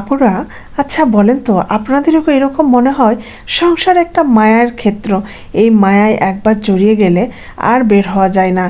আপুরা আচ্ছা বলেন তো, আপনাদেরও এরকম মনে হয়? সংসার একটা মায়ার ক্ষেত্র। এই মায়ায় একবার জড়িয়ে গেলে আর বের হওয়া যায় না।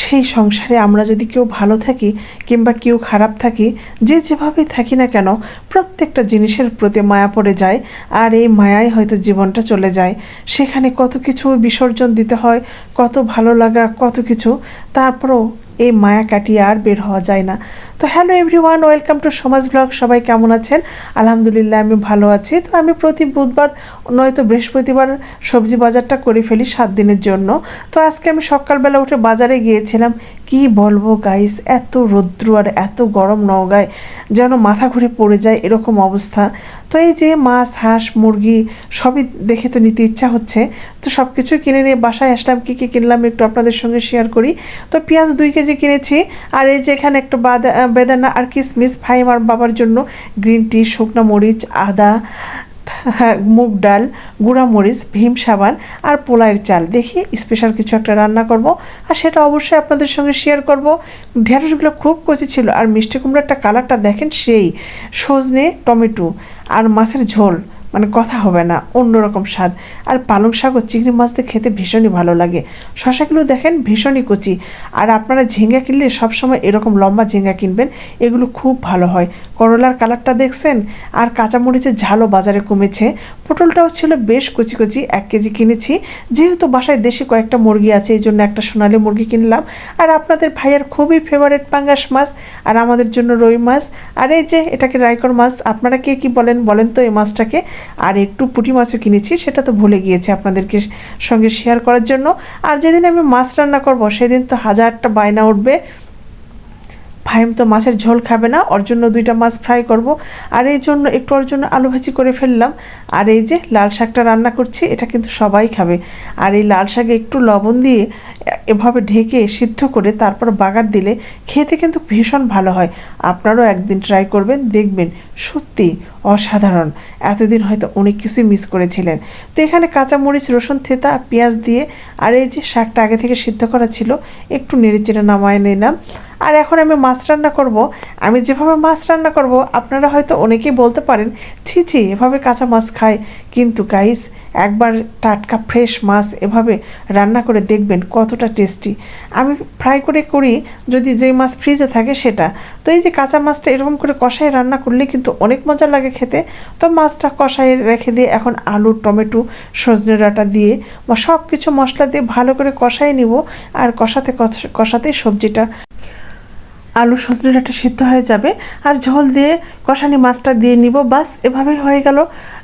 সেই সংসারে আমরা যদি কেউ ভালো থাকি কিংবা কেউ খারাপ থাকি, যে যেভাবেই থাকি না কেন, প্রত্যেকটা জিনিসের প্রতি মায়া পড়ে যায় আর এই মায়ায় হয়তো জীবনটা চলে যায়। সেখানে কত কিছু বিসর্জন দিতে হয়, কত ভালো লাগা, কত কিছু। তারপরও এই মায়া কাটিয়ে আর বের হওয়া যায় না। তো hello everyone welcome to Samaj blog. সবাই কেমন আছেন? আলহামদুলিল্লাহ, আমি ভালো আছি। তো আমি প্রতি বুধবার, নয়তো বৃহস্পতিবার সবজি বাজারটা করে ফেলি সাত দিনের জন্য। তো আজকে আমি সকালবেলা উঠে বাজারে গিয়েছিলাম। কি বলব গাইস এত রৌদ্র আর এত গরম নওগায়, যেন মাথা ঘুরে পড়ে যায় এরকম অবস্থা। তো এই যে মাছ, হাঁস, মুরগি, সবই দেখে তো নিতে ইচ্ছা হচ্ছে। তো সব কিছু কিনে নিয়ে বাসায় আসলাম, কী কী কিনলাম একটু আপনাদের সঙ্গে শেয়ার করি। তো পেঁয়াজ দুই কেজি কিনেছি, আর এই যে এখানে একটু বাদা বেদানা আর কিসমিস, ভাই আমার বাবার জন্য গ্রিন টি, শুকনো মরিচ, আদা মুগ ডাল, গুঁড়া মরিচ, ভীম সাবান আর পোলাইয়ের চাল। দেখি স্পেশাল কিছু একটা রান্না করব, আর সেটা অবশ্যই আপনাদের সঙ্গে শেয়ার করব। ঢেঁড়সগুলো খুব কচি ছিল, আর মিষ্টি কুমড়াটা কালারটা দেখেন সেই সজনে টমেটো আর মাছের ঝোল। মানে কথা হবে না, অন্যরকম স্বাদ। আর পালং শাক ও চিংড়ি মাছ দিয়ে খেতে ভীষণই ভালো লাগে। শশাগুলো দেখেন ভীষণই কচি। আর আপনারা ঝিঙ্গা কিনলে সবসময় এরকম লম্বা ঝিঙ্গা কিনবেন, এগুলো খুব ভালো হয়। করলার কালারটা দেখছেন? আর কাঁচামরিচের ঝালও বাজারে কমেছে। পটলটাও ছিল বেশ কচি কচি, এক কেজি কিনেছি। যেহেতু বাসায় দেশি কয়েকটা মুরগি আছে, এই জন্য একটা সোনালি মুরগি কিনলাম। আর আপনাদের ভাইয়ের খুবই ফেভারিট পাঙ্গাস মাছ, আর আমাদের জন্য রুই মাছ। আর এই যে এটাকে রাইকর মাছ, আপনারা কে কি বলেন? বলেন তো এই মাছটাকে। আর একটু পুঁটি মাছও কিনেছি, সেটা তো ভুলে গিয়েছে আপনাদেরকে সঙ্গে শেয়ার করার জন্য। আর যেদিন আমি মাছ রান্না করব, সেদিন তো হাজারটা বায়না উঠবে। ভাইম তো মাছের ঝোল খাবে না, ওর জন্য দুইটা মাছ ফ্রাই করব। আর এই জন্য একটু ওর জন্য আলু ভাজি করে ফেললাম। আর এই যে লাল শাকটা রান্না করছি, এটা কিন্তু সবাই খাবে। আর এই লাল শাকে একটু লবণ দিয়ে এভাবে ঢেকে সিদ্ধ করে তারপর বাগার দিলে খেতে কিন্তু ভীষণ ভালো হয়। আপনারাও একদিন ট্রাই করবেন, দেখবেন সত্যি অসাধারণ। এতদিন হয়তো অনেক কিছুই মিস করেছিলেন। তো এখানে কাঁচামরিচ, রসুন, থেতা, পেঁয়াজ দিয়ে আর এই যে শাকটা আগে থেকে সিদ্ধ করা ছিল, একটু নেড়েচেড়ে নামায় নিলাম। আর এখন আমি মাছ রান্না করব। আমি যেভাবে মাছ রান্না করব, আপনারা হয়তো অনেকেই বলতে পারেন, ছি ছি, এভাবে কাঁচা মাছ খায়। কিন্তু গাইস একবার টাটকা ফ্রেশ মাছ এভাবে রান্না করে দেখবেন কতটা টেস্টি আমি ফ্রাই করে করি, যদি যেই মাছ ফ্রিজে থাকে সেটা। তো এই যে কাঁচা মাছটা এরকম করে কষায় রান্না করলে কিন্তু অনেক মজা লাগে খেতে। তো মাছটা কষায় রেখে দিয়ে এখন আলু, টমেটো, সজনে ডাঁটা দিয়ে সব কিছু মশলা দিয়ে ভালো করে কষাই নিব। আর কষাতে কষাতে সবজিটা আলু সজনে ডাঁটা সিদ্ধ হয়ে যাবে। আর ঝোল দিয়ে কষানি মাছটা দিয়ে নিব। বাস, এভাবেই হয়ে গেল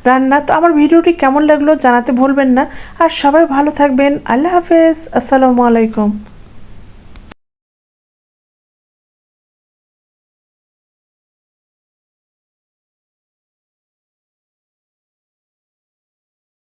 রান্না। তো আমার ভিডিওটি কেমন লাগল জানাতে ভুলবেন না। আর সবাই ভালো থাকবেন। আল্লাহ হাফেজ। আসসালামু আলাইকুম।